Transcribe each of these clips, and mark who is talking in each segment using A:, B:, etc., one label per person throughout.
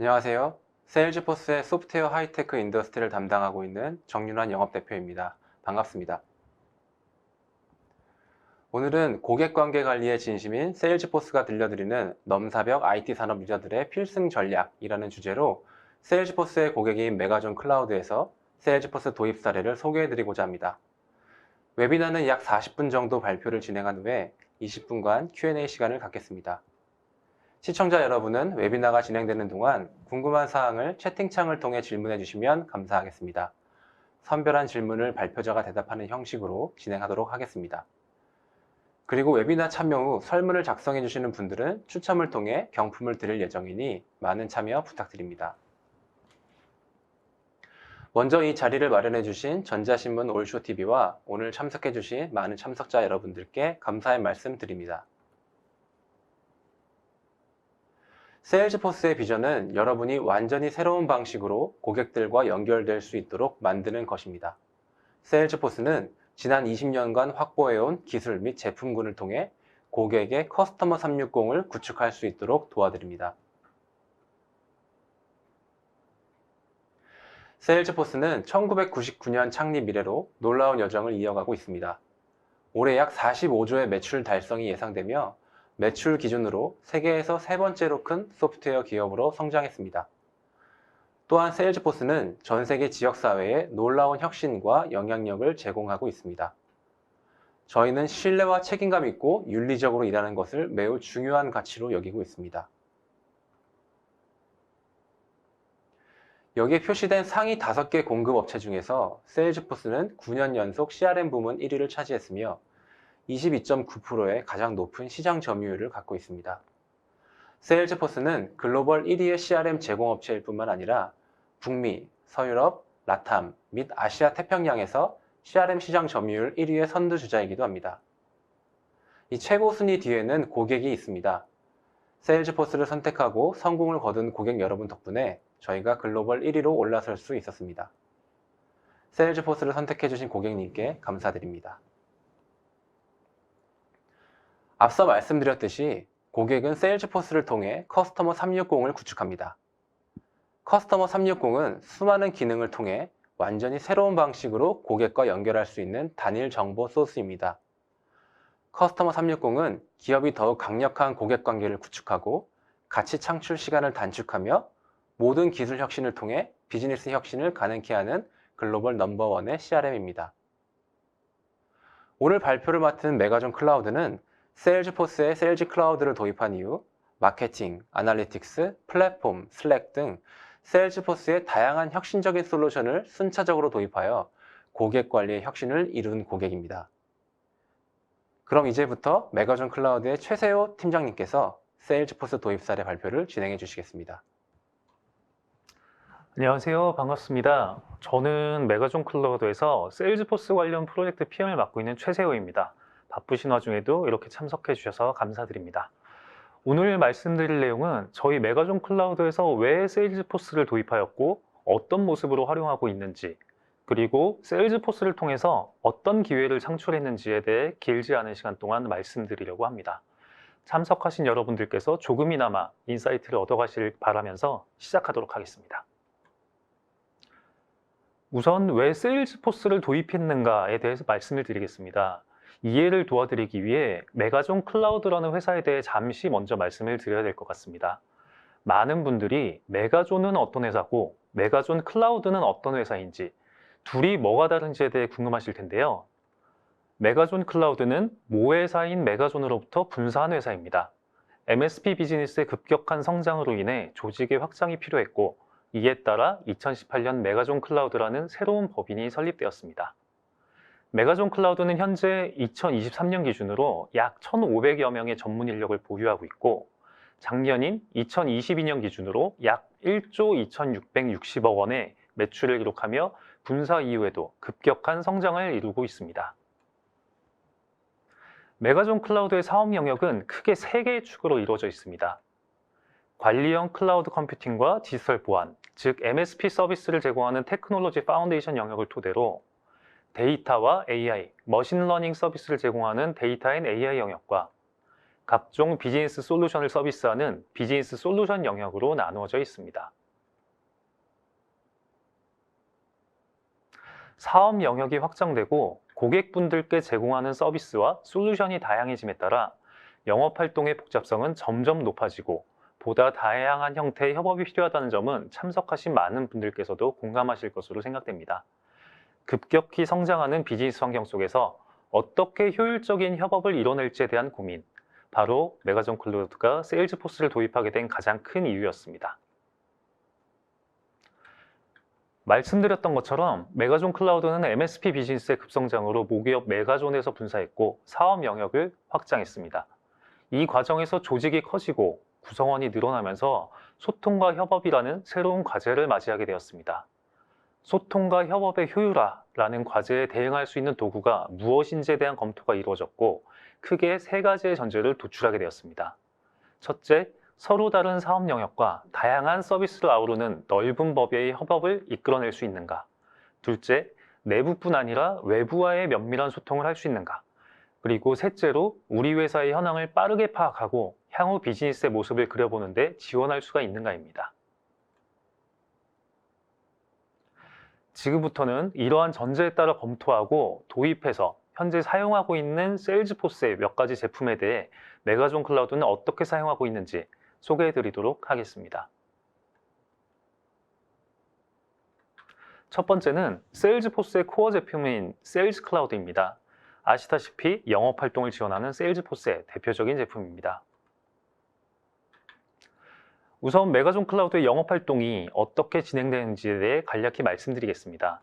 A: 안녕하세요. 세일즈포스의 소프트웨어 하이테크 인더스트리를 담당하고 있는 정윤환 영업대표입니다. 반갑습니다. 오늘은 고객 관계 관리의 진심인 세일즈포스가 들려드리는 넘사벽 IT 산업 유저들의 필승 전략이라는 주제로 세일즈포스의 고객인 메가존 클라우드에서 세일즈포스 도입 사례를 소개해드리고자 합니다. 웨비나는 약 40분 정도 발표를 진행한 후에 20분간 Q&A 시간을 갖겠습니다. 시청자 여러분은 웨비나가 진행되는 동안 궁금한 사항을 채팅창을 통해 질문해 주시면 감사하겠습니다. 선별한 질문을 발표자가 대답하는 형식으로 진행하도록 하겠습니다. 그리고 웨비나 참여 후 설문을 작성해 주시는 분들은 추첨을 통해 경품을 드릴 예정이니 많은 참여 부탁드립니다. 먼저 이 자리를 마련해 주신 전자신문 올쇼TV와 오늘 참석해 주신 많은 참석자 여러분들께 감사의 말씀 드립니다. 세일즈포스의 비전은 여러분이 완전히 새로운 방식으로 고객들과 연결될 수 있도록 만드는 것입니다. 세일즈포스는 지난 20년간 확보해온 기술 및 제품군을 통해 고객의 커스터머 360을 구축할 수 있도록 도와드립니다. 세일즈포스는 1999년 창립 이래로 놀라운 여정을 이어가고 있습니다. 올해 약 45조의 매출 달성이 예상되며 매출 기준으로 세계에서 세 번째로 큰 소프트웨어 기업으로 성장했습니다. 또한 세일즈포스는 전 세계 지역사회에 놀라운 혁신과 영향력을 제공하고 있습니다. 저희는 신뢰와 책임감 있고 윤리적으로 일하는 것을 매우 중요한 가치로 여기고 있습니다. 여기에 표시된 상위 5개 공급업체 중에서 세일즈포스는 9년 연속 CRM 부문 1위를 차지했으며 22.9%의 가장 높은 시장 점유율을 갖고 있습니다. 세일즈포스는 글로벌 1위의 CRM 제공업체일 뿐만 아니라 북미, 서유럽, 라탐 및 아시아 태평양에서 CRM 시장 점유율 1위의 선두주자이기도 합니다. 이 최고 순위 뒤에는 고객이 있습니다. 세일즈포스를 선택하고 성공을 거둔 고객 여러분 덕분에 저희가 글로벌 1위로 올라설 수 있었습니다. 세일즈포스를 선택해주신 고객님께 감사드립니다. 앞서 말씀드렸듯이 고객은 세일즈포스를 통해 커스터머 360을 구축합니다. 커스터머 360은 수많은 기능을 통해 완전히 새로운 방식으로 고객과 연결할 수 있는 단일 정보 소스입니다. 커스터머 360은 기업이 더욱 강력한 고객 관계를 구축하고 가치 창출 시간을 단축하며 모든 기술 혁신을 통해 비즈니스 혁신을 가능케 하는 글로벌 넘버원의 CRM입니다. 오늘 발표를 맡은 메가존 클라우드는 세일즈포스의 세일즈 클라우드를 도입한 이후 마케팅, 아날리틱스, 플랫폼, 슬랙 등 세일즈포스의 다양한 혁신적인 솔루션을 순차적으로 도입하여 고객 관리의 혁신을 이룬 고객입니다. 그럼 이제부터 메가존 클라우드의 최세호 팀장님께서 세일즈포스 도입 사례 발표를 진행해 주시겠습니다.
B: 안녕하세요. 반갑습니다. 저는 메가존 클라우드에서 세일즈포스 관련 프로젝트 PM을 맡고 있는 최세호입니다. 바쁘신 와중에도 이렇게 참석해 주셔서 감사드립니다. 오늘 말씀드릴 내용은 저희 메가존 클라우드에서 왜 세일즈포스를 도입하였고 어떤 모습으로 활용하고 있는지 그리고 세일즈포스를 통해서 어떤 기회를 창출했는지에 대해 길지 않은 시간 동안 말씀드리려고 합니다. 참석하신 여러분들께서 조금이나마 인사이트를 얻어가실 바라면서 시작하도록 하겠습니다. 우선 왜 세일즈포스를 도입했는가에 대해서 말씀을 드리겠습니다. 이해를 도와드리기 위해 메가존 클라우드라는 회사에 대해 잠시 먼저 말씀을 드려야 될 것 같습니다. 많은 분들이 메가존은 어떤 회사고 메가존 클라우드는 어떤 회사인지 둘이 뭐가 다른지에 대해 궁금하실 텐데요. 메가존 클라우드는 모회사인 메가존으로부터 분사한 회사입니다. MSP 비즈니스의 급격한 성장으로 인해 조직의 확장이 필요했고 이에 따라 2018년 메가존 클라우드라는 새로운 법인이 설립되었습니다. 메가존 클라우드는 현재 2023년 기준으로 약 1,500여 명의 전문 인력을 보유하고 있고 작년인 2022년 기준으로 약 1조 2,660억 원의 매출을 기록하며 분사 이후에도 급격한 성장을 이루고 있습니다. 메가존 클라우드의 사업 영역은 크게 세 개의 축으로 이루어져 있습니다. 관리형 클라우드 컴퓨팅과 디지털 보안, 즉 MSP 서비스를 제공하는 테크놀로지 파운데이션 영역을 토대로 데이터와 AI, 머신러닝 서비스를 제공하는 데이터 앤 AI 영역과 각종 비즈니스 솔루션을 서비스하는 비즈니스 솔루션 영역으로 나누어져 있습니다. 사업 영역이 확장되고 고객분들께 제공하는 서비스와 솔루션이 다양해짐에 따라 영업 활동의 복잡성은 점점 높아지고 보다 다양한 형태의 협업이 필요하다는 점은 참석하신 많은 분들께서도 공감하실 것으로 생각됩니다. 급격히 성장하는 비즈니스 환경 속에서 어떻게 효율적인 협업을 이뤄낼지에 대한 고민, 바로 메가존 클로드가 세일즈포스를 도입하게 된 가장 큰 이유였습니다. 말씀드렸던 것처럼 메가존 클라우드는 MSP 비즈니스의 급성장으로 모기업 메가존에서 분사했고 사업 영역을 확장했습니다. 이 과정에서 조직이 커지고 구성원이 늘어나면서 소통과 협업이라는 새로운 과제를 맞이하게 되었습니다. 소통과 협업의 효율화라는 과제에 대응할 수 있는 도구가 무엇인지에 대한 검토가 이루어졌고 크게 세 가지의 전제를 도출하게 되었습니다. 첫째, 서로 다른 사업 영역과 다양한 서비스를 아우르는 넓은 법의 협업을 이끌어낼 수 있는가? 둘째, 내부뿐 아니라 외부와의 면밀한 소통을 할 수 있는가? 그리고 셋째로 우리 회사의 현황을 빠르게 파악하고 향후 비즈니스의 모습을 그려보는데 지원할 수가 있는가입니다. 지금부터는 이러한 전제에 따라 검토하고 도입해서 현재 사용하고 있는 세일즈포스의 몇 가지 제품에 대해 메가존 클라우드는 어떻게 사용하고 있는지 소개해 드리도록 하겠습니다. 첫 번째는 세일즈포스의 코어 제품인 세일즈 클라우드입니다. 아시다시피 영업 활동을 지원하는 세일즈포스의 대표적인 제품입니다. 우선 메가존 클라우드의 영업 활동이 어떻게 진행되는지에 대해 간략히 말씀드리겠습니다.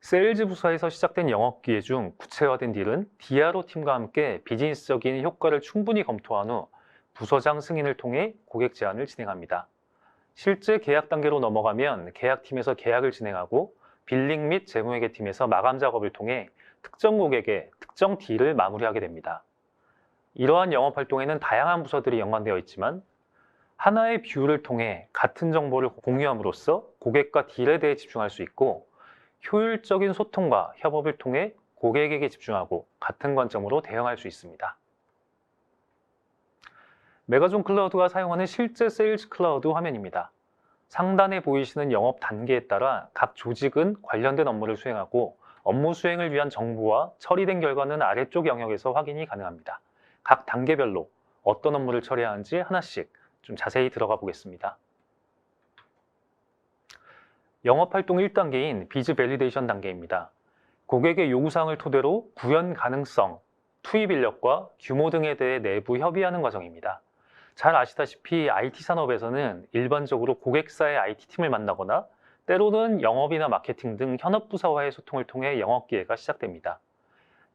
B: 세일즈 부서에서 시작된 영업 기회 중 구체화된 딜은 DRO 팀과 함께 비즈니스적인 효과를 충분히 검토한 후 부서장 승인을 통해 고객 제안을 진행합니다. 실제 계약 단계로 넘어가면 계약팀에서 계약을 진행하고 빌링 및 재무회계 팀에서 마감 작업을 통해 특정 고객의 특정 딜을 마무리하게 됩니다. 이러한 영업 활동에는 다양한 부서들이 연관되어 있지만 하나의 뷰를 통해 같은 정보를 공유함으로써 고객과 딜에 대해 집중할 수 있고 효율적인 소통과 협업을 통해 고객에게 집중하고 같은 관점으로 대응할 수 있습니다. 메가존 클라우드가 사용하는 실제 세일즈 클라우드 화면입니다. 상단에 보이시는 영업 단계에 따라 각 조직은 관련된 업무를 수행하고 업무 수행을 위한 정보와 처리된 결과는 아래쪽 영역에서 확인이 가능합니다. 각 단계별로 어떤 업무를 처리하는지 하나씩 좀 자세히 들어가 보겠습니다. 영업활동 1단계인 비즈 밸리데이션 단계입니다. 고객의 요구사항을 토대로 구현 가능성, 투입 인력과 규모 등에 대해 내부 협의하는 과정입니다. 잘 아시다시피 IT 산업에서는 일반적으로 고객사의 IT팀을 만나거나 때로는 영업이나 마케팅 등 현업 부서와의 소통을 통해 영업 기회가 시작됩니다.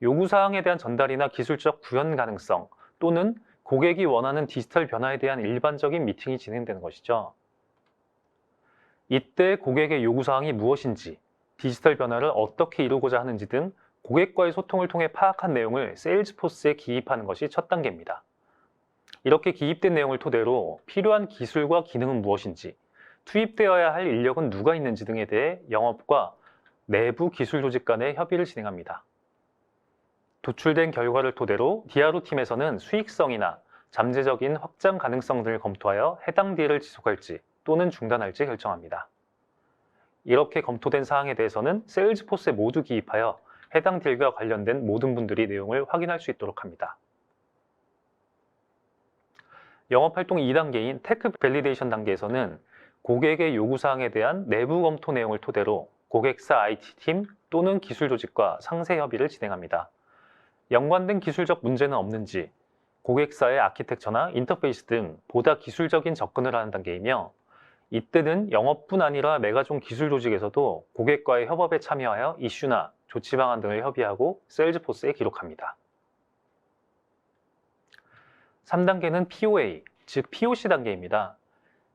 B: 요구사항에 대한 전달이나 기술적 구현 가능성 또는 고객이 원하는 디지털 변화에 대한 일반적인 미팅이 진행되는 것이죠. 이때 고객의 요구사항이 무엇인지, 디지털 변화를 어떻게 이루고자 하는지 등 고객과의 소통을 통해 파악한 내용을 세일즈포스에 기입하는 것이 첫 단계입니다. 이렇게 기입된 내용을 토대로 필요한 기술과 기능은 무엇인지, 투입되어야 할 인력은 누가 있는지 등에 대해 영업과 내부 기술 조직 간의 협의를 진행합니다. 도출된 결과를 토대로 DRO 팀에서는 수익성이나 잠재적인 확장 가능성 등을 검토하여 해당 딜을 지속할지 또는 중단할지 결정합니다. 이렇게 검토된 사항에 대해서는 세일즈포스에 모두 기입하여 해당 딜과 관련된 모든 분들이 내용을 확인할 수 있도록 합니다. 영업활동 2단계인 테크 밸리데이션 단계에서는 고객의 요구사항에 대한 내부 검토 내용을 토대로 고객사 IT팀 또는 기술 조직과 상세 협의를 진행합니다. 연관된 기술적 문제는 없는지, 고객사의 아키텍처나 인터페이스 등 보다 기술적인 접근을 하는 단계이며 이때는 영업뿐 아니라 메가존 기술 조직에서도 고객과의 협업에 참여하여 이슈나 조치 방안 등을 협의하고 세일즈포스에 기록합니다. 3단계는 POA, 즉 POC 단계입니다.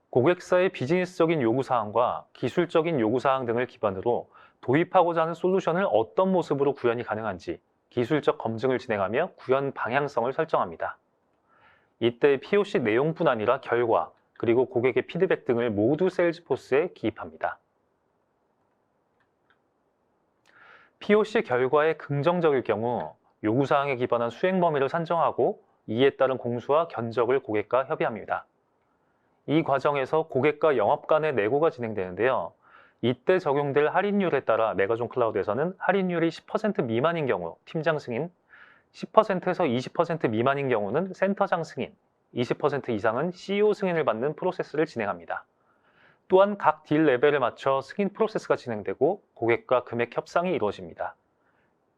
B: 고객사의 비즈니스적인 요구사항과 기술적인 요구사항 등을 기반으로 도입하고자 하는 솔루션을 어떤 모습으로 구현이 가능한지 기술적 검증을 진행하며 구현 방향성을 설정합니다. 이때 POC 내용뿐 아니라 결과, 그리고 고객의 피드백 등을 모두 세일즈포스에 기입합니다. POC 결과에 긍정적일 경우 요구사항에 기반한 수행 범위를 산정하고 이에 따른 공수와 견적을 고객과 협의합니다. 이 과정에서 고객과 영업 간의 내고가 진행되는데요. 이때 적용될 할인율에 따라 메가존 클라우드에서는 할인율이 10% 미만인 경우 팀장 승인, 10%에서 20% 미만인 경우는 센터장 승인, 20% 이상은 CEO 승인을 받는 프로세스를 진행합니다. 또한 각 딜 레벨에 맞춰 승인 프로세스가 진행되고 고객과 금액 협상이 이루어집니다.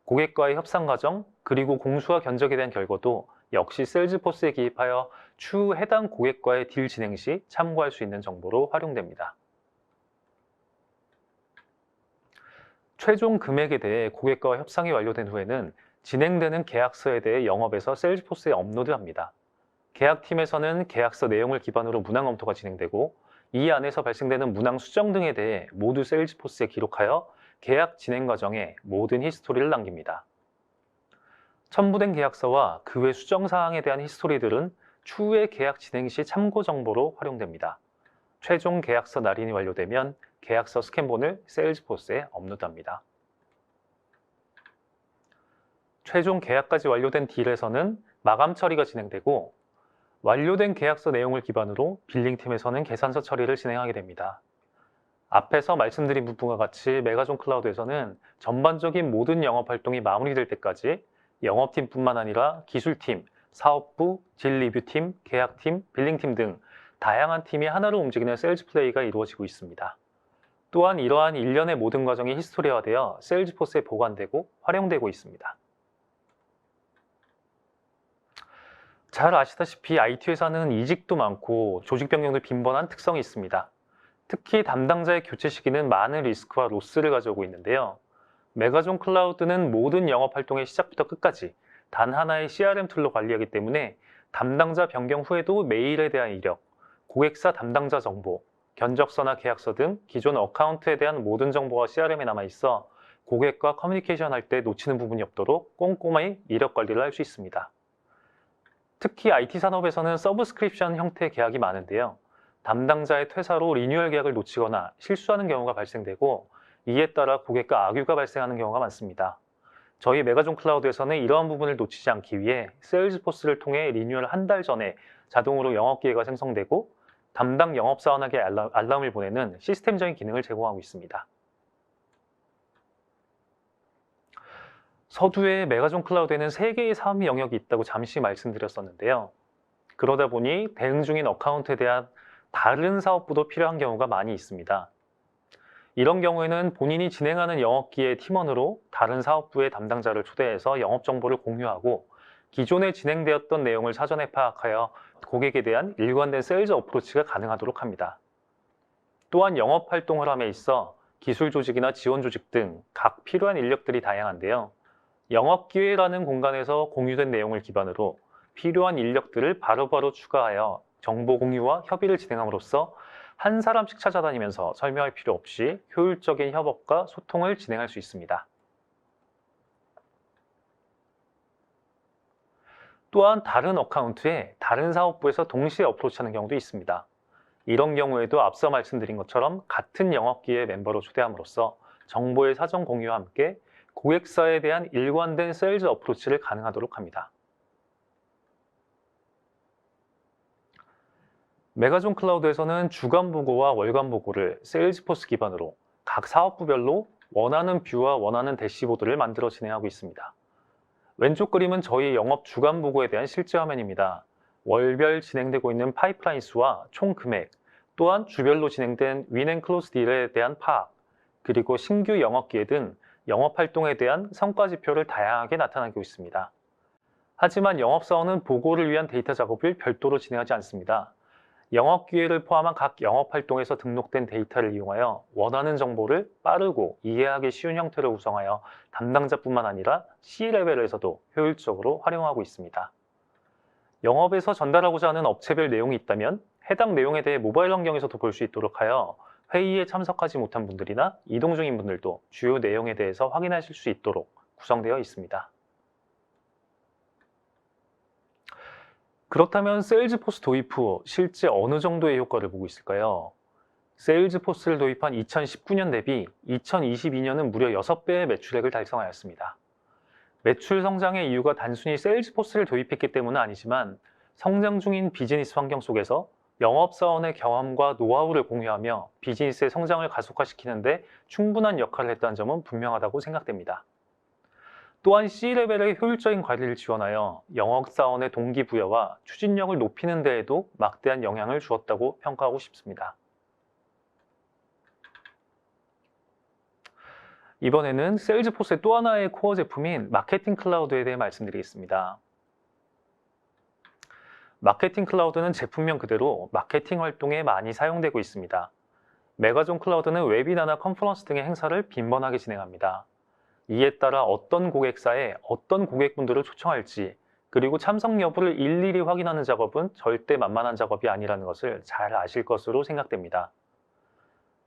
B: 고객과의 협상 과정 그리고 공수와 견적에 대한 결과도 역시 세일즈포스에 기입하여 추후 해당 고객과의 딜 진행 시 참고할 수 있는 정보로 활용됩니다. 최종 금액에 대해 고객과 협상이 완료된 후에는 진행되는 계약서에 대해 영업에서 세일즈포스에 업로드합니다. 계약팀에서는 계약서 내용을 기반으로 문항 검토가 진행되고 이 안에서 발생되는 문항 수정 등에 대해 모두 세일즈포스에 기록하여 계약 진행 과정에 모든 히스토리를 남깁니다. 첨부된 계약서와 그 외 수정 사항에 대한 히스토리들은 추후의 계약 진행 시 참고 정보로 활용됩니다. 최종 계약서 날인이 완료되면 계약서 스캔본을 세일즈포스에 업로드합니다. 최종 계약까지 완료된 딜에서는 마감 처리가 진행되고 완료된 계약서 내용을 기반으로 빌링팀에서는 계산서 처리를 진행하게 됩니다. 앞에서 말씀드린 부분과 같이 메가존 클라우드에서는 전반적인 모든 영업 활동이 마무리될 때까지 영업팀뿐만 아니라 기술팀, 사업부, 딜 리뷰팀, 계약팀, 빌링팀 등 다양한 팀이 하나로 움직이는 세일즈 플레이가 이루어지고 있습니다. 또한 이러한 일련의 모든 과정이 히스토리화되어 세일즈포스에 보관되고 활용되고 있습니다. 잘 아시다시피 IT 회사는 이직도 많고 조직 변경도 빈번한 특성이 있습니다. 특히 담당자의 교체 시기는 많은 리스크와 로스를 가져오고 있는데요. 메가존 클라우드는 모든 영업 활동의 시작부터 끝까지 단 하나의 CRM 툴로 관리하기 때문에 담당자 변경 후에도 메일에 대한 이력, 고객사 담당자 정보, 견적서나 계약서 등 기존 어카운트에 대한 모든 정보가 CRM에 남아 있어 고객과 커뮤니케이션 할 때 놓치는 부분이 없도록 꼼꼼히 이력 관리를 할 수 있습니다. 특히 IT 산업에서는 서브스크립션 형태의 계약이 많은데요. 담당자의 퇴사로 리뉴얼 계약을 놓치거나 실수하는 경우가 발생되고 이에 따라 고객과 악유가 발생하는 경우가 많습니다. 저희 메가존 클라우드에서는 이러한 부분을 놓치지 않기 위해 세일즈포스를 통해 리뉴얼 한 달 전에 자동으로 영업 기회가 생성되고 담당 영업사원에게 알람, 알람을 보내는 시스템적인 기능을 제공하고 있습니다. 서두에 메가존 클라우드에는 3개의 사업 영역이 있다고 잠시 말씀드렸었는데요. 그러다 보니 대응 중인 어카운트에 대한 다른 사업부도 필요한 경우가 많이 있습니다. 이런 경우에는 본인이 진행하는 영업기의 팀원으로 다른 사업부의 담당자를 초대해서 영업 정보를 공유하고 기존에 진행되었던 내용을 사전에 파악하여 고객에 대한 일관된 세일즈 어프로치가 가능하도록 합니다. 또한 영업 활동을 함에 있어 기술 조직이나 지원 조직 등 각 필요한 인력들이 다양한데요. 영업 기회라는 공간에서 공유된 내용을 기반으로 필요한 인력들을 바로바로 추가하여 정보 공유와 협의를 진행함으로써 한 사람씩 찾아다니면서 설명할 필요 없이 효율적인 협업과 소통을 진행할 수 있습니다. 또한 다른 어카운트에 다른 사업부에서 동시에 어프로치하는 경우도 있습니다. 이런 경우에도 앞서 말씀드린 것처럼 같은 영업기의 멤버로 초대함으로써 정보의 사전 공유와 함께 고객사에 대한 일관된 세일즈 어프로치를 가능하도록 합니다. 메가존 클라우드에서는 주간 보고와 월간 보고를 세일즈포스 기반으로 각 사업부별로 원하는 뷰와 원하는 대시보드를 만들어 진행하고 있습니다. 왼쪽 그림은 저희 영업 주간 보고에 대한 실제 화면입니다. 월별 진행되고 있는 파이프라인 수와 총 금액, 또한 주별로 진행된 윈앤클로스 딜에 대한 파악, 그리고 신규 영업 기회 등 영업 활동에 대한 성과 지표를 다양하게 나타나고 있습니다. 하지만 영업사원은 보고를 위한 데이터 작업을 별도로 진행하지 않습니다. 영업 기회를 포함한 각 영업 활동에서 등록된 데이터를 이용하여 원하는 정보를 빠르고 이해하기 쉬운 형태로 구성하여 담당자뿐만 아니라 C 레벨에서도 효율적으로 활용하고 있습니다. 영업에서 전달하고자 하는 업체별 내용이 있다면 해당 내용에 대해 모바일 환경에서도 볼 수 있도록 하여 회의에 참석하지 못한 분들이나 이동 중인 분들도 주요 내용에 대해서 확인하실 수 있도록 구성되어 있습니다. 그렇다면 세일즈포스 도입 후 실제 어느 정도의 효과를 보고 있을까요? 세일즈포스를 도입한 2019년 대비 2022년은 무려 6배의 매출액을 달성하였습니다. 매출 성장의 이유가 단순히 세일즈포스를 도입했기 때문은 아니지만 성장 중인 비즈니스 환경 속에서 영업사원의 경험과 노하우를 공유하며 비즈니스의 성장을 가속화시키는데 충분한 역할을 했다는 점은 분명하다고 생각됩니다. 또한 C레벨의 효율적인 관리를 지원하여 영업사원의 동기부여와 추진력을 높이는 데에도 막대한 영향을 주었다고 평가하고 싶습니다. 이번에는 세일즈포스의 또 하나의 코어 제품인 마케팅 클라우드에 대해 말씀드리겠습니다. 마케팅 클라우드는 제품명 그대로 마케팅 활동에 많이 사용되고 있습니다. 메가존 클라우드는 웨비나나 컨퍼런스 등의 행사를 빈번하게 진행합니다. 이에 따라 어떤 고객사에 어떤 고객분들을 초청할지 그리고 참석 여부를 일일이 확인하는 작업은 절대 만만한 작업이 아니라는 것을 잘 아실 것으로 생각됩니다.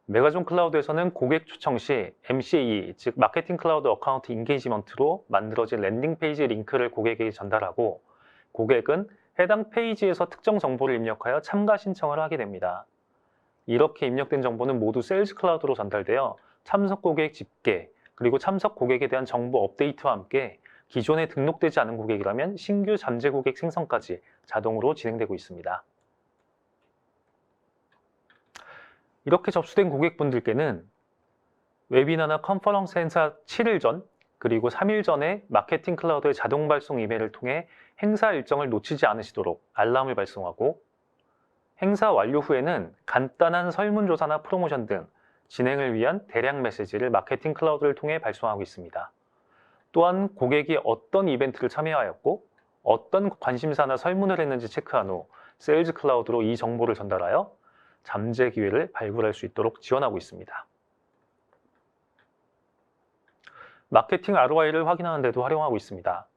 B: 메가존 클라우드에서는 고객 초청 시 MCA, 즉 마케팅 클라우드 어카운트 인게이지먼트로 만들어진 랜딩 페이지 링크를 고객에게 전달하고 고객은 해당 페이지에서 특정 정보를 입력하여 참가 신청을 하게 됩니다. 이렇게 입력된 정보는 모두 세일즈 클라우드로 전달되어 참석 고객 집계, 그리고 참석 고객에 대한 정보 업데이트와 함께 기존에 등록되지 않은 고객이라면 신규 잠재 고객 생성까지 자동으로 진행되고 있습니다. 이렇게 접수된 고객분들께는 웨비나나 컨퍼런스 행사 7일 전 그리고 3일 전에 마케팅 클라우드의 자동 발송 이메일을 통해 행사 일정을 놓치지 않으시도록 알람을 발송하고 행사 완료 후에는 간단한 설문조사나 프로모션 등 진행을 위한 대량 메시지를 마케팅 클라우드를 통해 발송하고 있습니다. 또한 고객이 어떤 이벤트를 참여하였고 어떤 관심사나 설문을 했는지 체크한 후 세일즈 클라우드로 이 정보를 전달하여 잠재 기회를 발굴할 수 있도록 지원하고 있습니다. 마케팅 ROI를 확인하는 데도 활용하고 있습니다.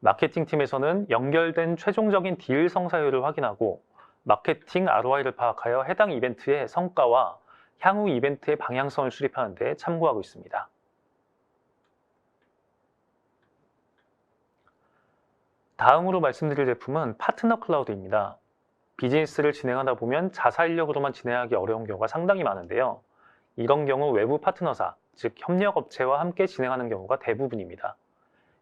B: 마케팅 팀에서는 연결된 최종적인 딜 성사율을 확인하고 마케팅 ROI를 파악하여 해당 이벤트의 성과와 향후 이벤트의 방향성을 수립하는 데 참고하고 있습니다. 다음으로 말씀드릴 제품은 파트너 클라우드입니다. 비즈니스를 진행하다 보면 자사 인력으로만 진행하기 어려운 경우가 상당히 많은데요. 이런 경우 외부 파트너사, 즉 협력업체와 함께 진행하는 경우가 대부분입니다.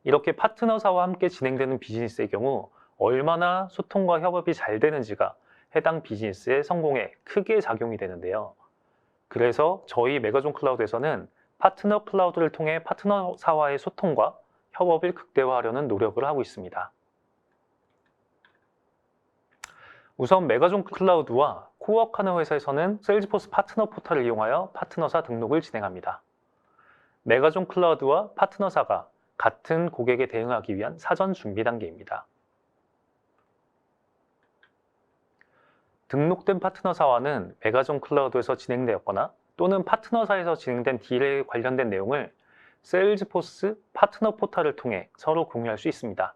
B: 이렇게 파트너사와 함께 진행되는 비즈니스의 경우 얼마나 소통과 협업이 잘 되는지가 해당 비즈니스의 성공에 크게 작용이 되는데요. 그래서 저희 메가존 클라우드에서는 파트너 클라우드를 통해 파트너사와의 소통과 협업을 극대화하려는 노력을 하고 있습니다. 우선 메가존 클라우드와 코워크하는 회사에서는 세일즈포스 파트너 포털을 이용하여 파트너사 등록을 진행합니다. 메가존 클라우드와 파트너사가 같은 고객에 대응하기 위한 사전 준비 단계입니다. 등록된 파트너사와는 메가존 클라우드에서 진행되었거나 또는 파트너사에서 진행된 딜에 관련된 내용을 세일즈포스 파트너 포털을 통해 서로 공유할 수 있습니다.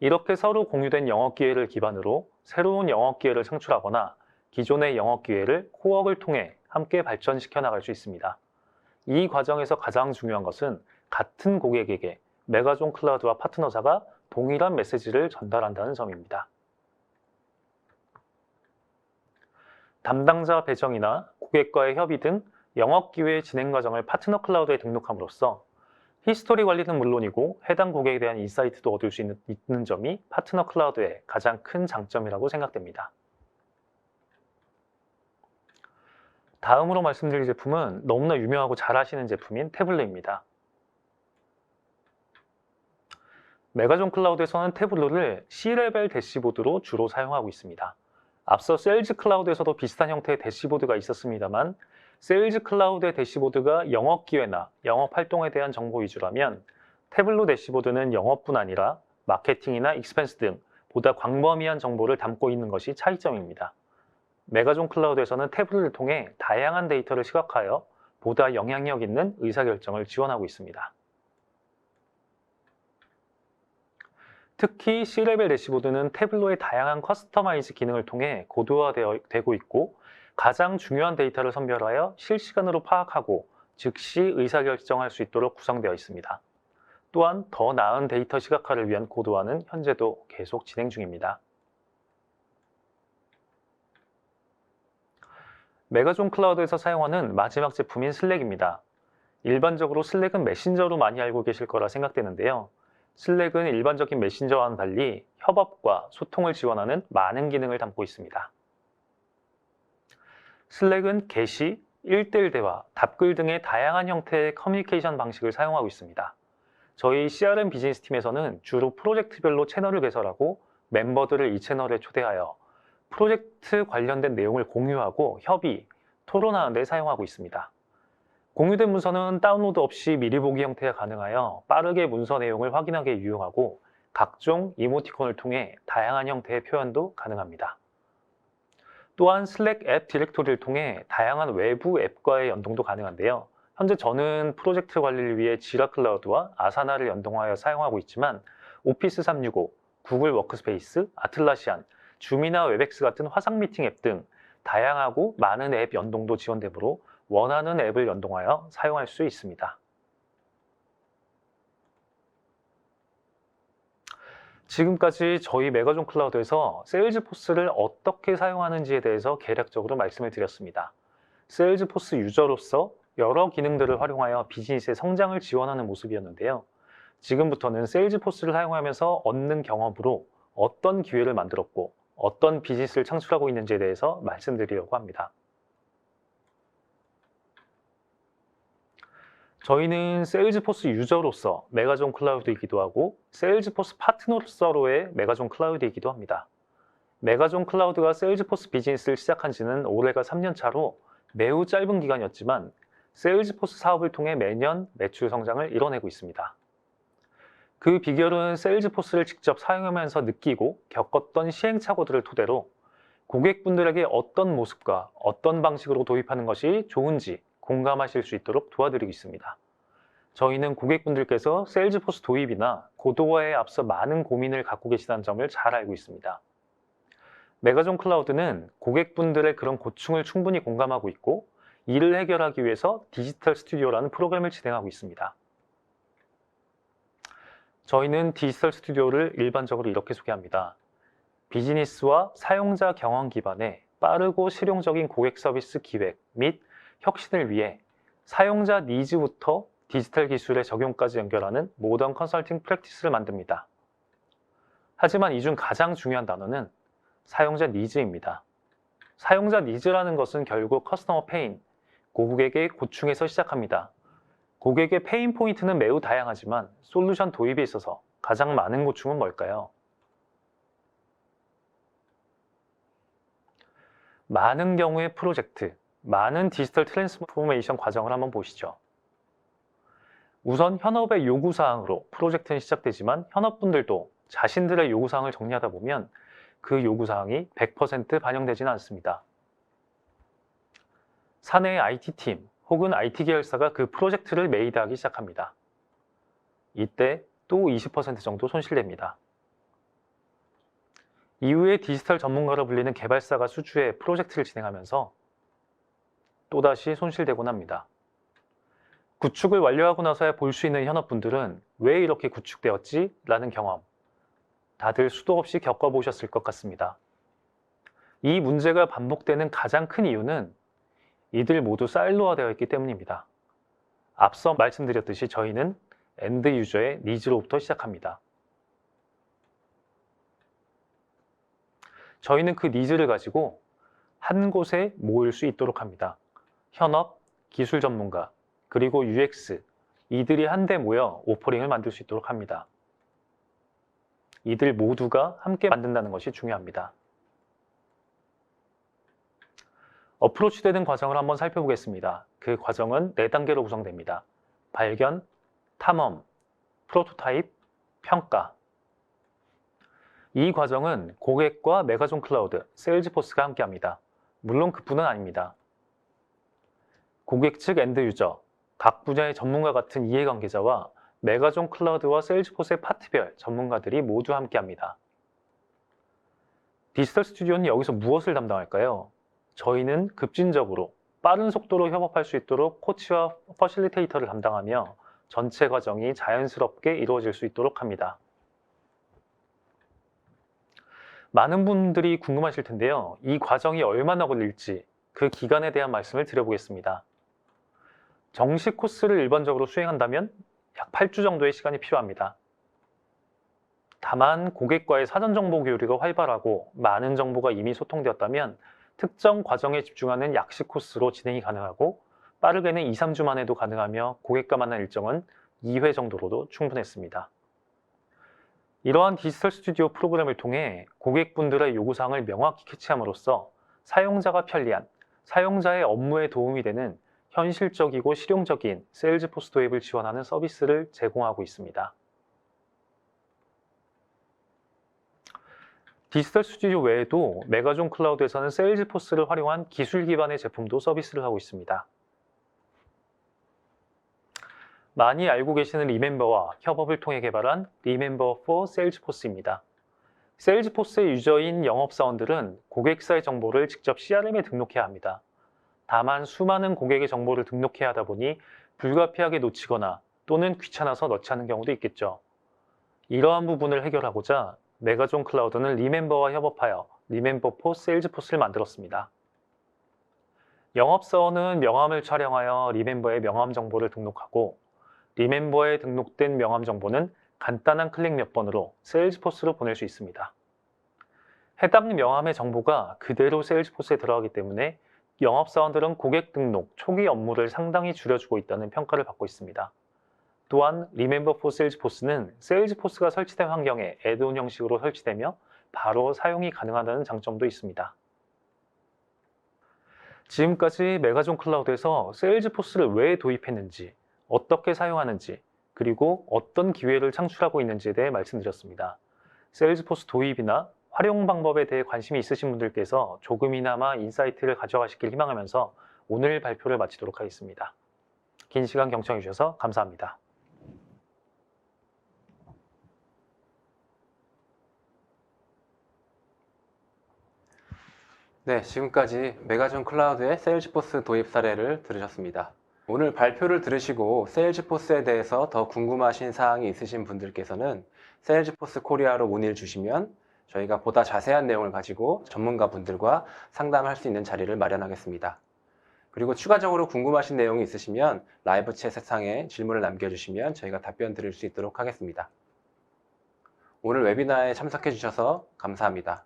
B: 이렇게 서로 공유된 영업 기회를 기반으로 새로운 영업 기회를 창출하거나 기존의 영업 기회를 코어를 통해 함께 발전시켜 나갈 수 있습니다. 이 과정에서 가장 중요한 것은 같은 고객에게 메가존 클라우드와 파트너사가 동일한 메시지를 전달한다는 점입니다. 담당자 배정이나 고객과의 협의 등 영업 기회 진행 과정을 파트너 클라우드에 등록함으로써 히스토리 관리는 물론이고 해당 고객에 대한 인사이트도 얻을 수 있는, 있는 점이 파트너 클라우드의 가장 큰 장점이라고 생각됩니다. 다음으로 말씀드릴 제품은 너무나 유명하고 잘 아시는 제품인 태블릿입니다. 메가존 클라우드에서는 태블릿을 C레벨 대시보드로 주로 사용하고 있습니다. 앞서 세일즈 클라우드에서도 비슷한 형태의 대시보드가 있었습니다만 세일즈 클라우드의 대시보드가 영업 기회나 영업 활동에 대한 정보 위주라면 태블로 대시보드는 영업뿐 아니라 마케팅이나 익스펜스 등 보다 광범위한 정보를 담고 있는 것이 차이점입니다. 메가존 클라우드에서는 태블을 통해 다양한 데이터를 시각하여 보다 영향력 있는 의사결정을 지원하고 있습니다. 특히 C레벨 대시보드는 태블로의 다양한 커스터마이즈 기능을 통해 고도화되고 있고 가장 중요한 데이터를 선별하여 실시간으로 파악하고 즉시 의사결정할 수 있도록 구성되어 있습니다. 또한 더 나은 데이터 시각화를 위한 고도화는 현재도 계속 진행 중입니다. 메가존 클라우드에서 사용하는 마지막 제품인 슬랙입니다. 일반적으로 슬랙은 메신저로 많이 알고 계실 거라 생각되는데요. 슬랙은 일반적인 메신저와는 달리 협업과 소통을 지원하는 많은 기능을 담고 있습니다. 슬랙은 게시, 1대1 대화, 답글 등의 다양한 형태의 커뮤니케이션 방식을 사용하고 있습니다. 저희 CRM 비즈니스 팀에서는 주로 프로젝트별로 채널을 개설하고 멤버들을 이 채널에 초대하여 프로젝트 관련된 내용을 공유하고 협의, 토론하는 데 사용하고 있습니다. 공유된 문서는 다운로드 없이 미리 보기 형태가 가능하여 빠르게 문서 내용을 확인하기에 유용하고 각종 이모티콘을 통해 다양한 형태의 표현도 가능합니다. 또한 슬랙 앱 디렉토리를 통해 다양한 외부 앱과의 연동도 가능한데요. 현재 저는 프로젝트 관리를 위해 지라 클라우드와 아사나를 연동하여 사용하고 있지만 오피스 365, 구글 워크스페이스, 아틀라시안, 줌이나 웹엑스 같은 화상 미팅 앱 등 다양하고 많은 앱 연동도 지원되므로 원하는 앱을 연동하여 사용할 수 있습니다. 지금까지 저희 메가존 클라우드에서 세일즈포스를 어떻게 사용하는지에 대해서 개략적으로 말씀을 드렸습니다. 세일즈포스 유저로서 여러 기능들을 활용하여 비즈니스의 성장을 지원하는 모습이었는데요. 지금부터는 세일즈포스를 사용하면서 얻는 경험으로 어떤 기회를 만들었고 어떤 비즈니스를 창출하고 있는지에 대해서 말씀드리려고 합니다. 저희는 세일즈포스 유저로서 메가존 클라우드이기도 하고 세일즈포스 파트너로서의 메가존 클라우드이기도 합니다. 메가존 클라우드가 세일즈포스 비즈니스를 시작한 지는 올해가 3년 차로 매우 짧은 기간이었지만 세일즈포스 사업을 통해 매년 매출 성장을 이뤄내고 있습니다. 그 비결은 세일즈포스를 직접 사용하면서 느끼고 겪었던 시행착오들을 토대로 고객분들에게 어떤 모습과 어떤 방식으로 도입하는 것이 좋은지 공감하실 수 있도록 도와드리고 있습니다. 저희는 고객분들께서 세일즈포스 도입이나 고도화에 앞서 많은 고민을 갖고 계시다는 점을 잘 알고 있습니다. 메가존 클라우드는 고객분들의 그런 고충을 충분히 공감하고 있고 이를 해결하기 위해서 디지털 스튜디오라는 프로그램을 진행하고 있습니다. 저희는 디지털 스튜디오를 일반적으로 이렇게 소개합니다. 비즈니스와 사용자 경험 기반의 빠르고 실용적인 고객 서비스 기획 및 혁신을 위해 사용자 니즈부터 디지털 기술의 적용까지 연결하는 모던 컨설팅 프랙티스를 만듭니다. 하지만 이 중 가장 중요한 단어는 사용자 니즈입니다. 사용자 니즈라는 것은 결국 커스터머 페인, 고객의 고충에서 시작합니다. 고객의 페인 포인트는 매우 다양하지만 솔루션 도입에 있어서 가장 많은 고충은 뭘까요? 많은 경우의 프로젝트, 많은 디지털 트랜스포메이션 과정을 한번 보시죠. 우선 현업의 요구사항으로 프로젝트는 시작되지만 현업분들도 자신들의 요구사항을 정리하다 보면 그 요구사항이 100% 반영되지는 않습니다. 사내의 IT팀 혹은 IT 계열사가 그 프로젝트를 메이드하기 시작합니다. 이때 또 20% 정도 손실됩니다. 이후에 디지털 전문가로 불리는 개발사가 수주해 프로젝트를 진행하면서 또다시 손실되곤 합니다. 구축을 완료하고 나서야 볼 수 있는 현업분들은 왜 이렇게 구축되었지? 라는 경험 다들 수도 없이 겪어보셨을 것 같습니다. 이 문제가 반복되는 가장 큰 이유는 이들 모두 사일로화되어 있기 때문입니다. 앞서 말씀드렸듯이 저희는 엔드 유저의 니즈로부터 시작합니다. 저희는 그 니즈를 가지고 한 곳에 모일 수 있도록 합니다. 현업, 기술 전문가, 그리고 UX, 이들이 한데 모여 오퍼링을 만들 수 있도록 합니다. 이들 모두가 함께 만든다는 것이 중요합니다. 어프로치 되는 과정을 한번 살펴보겠습니다. 그 과정은 4단계로 구성됩니다. 발견, 탐험, 프로토타입, 평가. 이 과정은 고객과 메가존 클라우드, 세일즈포스가 함께합니다. 물론 그뿐은 아닙니다. 고객 측 엔드 유저, 각 분야의 전문가 같은 이해관계자와 메가존 클라우드와 세일즈포스의 파트별 전문가들이 모두 함께합니다. 디지털 스튜디오는 여기서 무엇을 담당할까요? 저희는 급진적으로 빠른 속도로 협업할 수 있도록 코치와 퍼실리테이터를 담당하며 전체 과정이 자연스럽게 이루어질 수 있도록 합니다. 많은 분들이 궁금하실 텐데요. 이 과정이 얼마나 걸릴지 그 기간에 대한 말씀을 드려보겠습니다. 정식 코스를 일반적으로 수행한다면 약 8주 정도의 시간이 필요합니다. 다만 고객과의 사전 정보 교류가 활발하고 많은 정보가 이미 소통되었다면 특정 과정에 집중하는 약식 코스로 진행이 가능하고 빠르게는 2, 3주 만에도 가능하며 고객과 만난 일정은 2회 정도로도 충분했습니다. 이러한 디지털 스튜디오 프로그램을 통해 고객분들의 요구사항을 명확히 캐치함으로써 사용자가 편리한, 사용자의 업무에 도움이 되는 현실적이고 실용적인 세일즈포스 도입을 지원하는 서비스를 제공하고 있습니다. 디지털 스튜디오 외에도 메가존 클라우드에서는 세일즈포스를 활용한 기술 기반의 제품도 서비스를 하고 있습니다. 많이 알고 계시는 리멤버와 협업을 통해 개발한 리멤버 for 세일즈포스입니다. 세일즈포스의 유저인 영업사원들은 고객사의 정보를 직접 CRM에 등록해야 합니다. 다만 수많은 고객의 정보를 등록해야 하다 보니 불가피하게 놓치거나 또는 귀찮아서 넣지 않은 경우도 있겠죠. 이러한 부분을 해결하고자 메가존 클라우드는 리멤버와 협업하여 리멤버 포 세일즈포스를 만들었습니다. 영업사원은 명함을 촬영하여 리멤버의 명함 정보를 등록하고 리멤버에 등록된 명함 정보는 간단한 클릭 몇 번으로 세일즈포스로 보낼 수 있습니다. 해당 명함의 정보가 그대로 세일즈포스에 들어가기 때문에 영업사원들은 고객 등록 초기 업무를 상당히 줄여주고 있다는 평가를 받고 있습니다. 또한 리멤버 포 세일즈포스는 세일즈포스가 설치된 환경에 애드온 형식으로 설치되며 바로 사용이 가능하다는 장점도 있습니다. 지금까지 메가존 클라우드에서 세일즈포스를 왜 도입했는지, 어떻게 사용하는지, 그리고 어떤 기회를 창출하고 있는지에 대해 말씀드렸습니다. 세일즈포스 도입이나 활용 방법에 대해 관심이 있으신 분들께서 조금이나마 인사이트를 가져가시길 희망하면서 오늘 발표를 마치도록 하겠습니다. 긴 시간 경청해 주셔서 감사합니다.
A: 네, 지금까지 메가존 클라우드의 세일즈포스 도입 사례를 들으셨습니다. 오늘 발표를 들으시고 세일즈포스에 대해서 더 궁금하신 사항이 있으신 분들께서는 세일즈포스 코리아로 문의를 주시면 저희가 보다 자세한 내용을 가지고 전문가 분들과 상담할 수 있는 자리를 마련하겠습니다. 그리고 추가적으로 궁금하신 내용이 있으시면 라이브 챗 세상에 질문을 남겨주시면 저희가 답변 드릴 수 있도록 하겠습니다. 오늘 웨비나에 참석해 주셔서 감사합니다.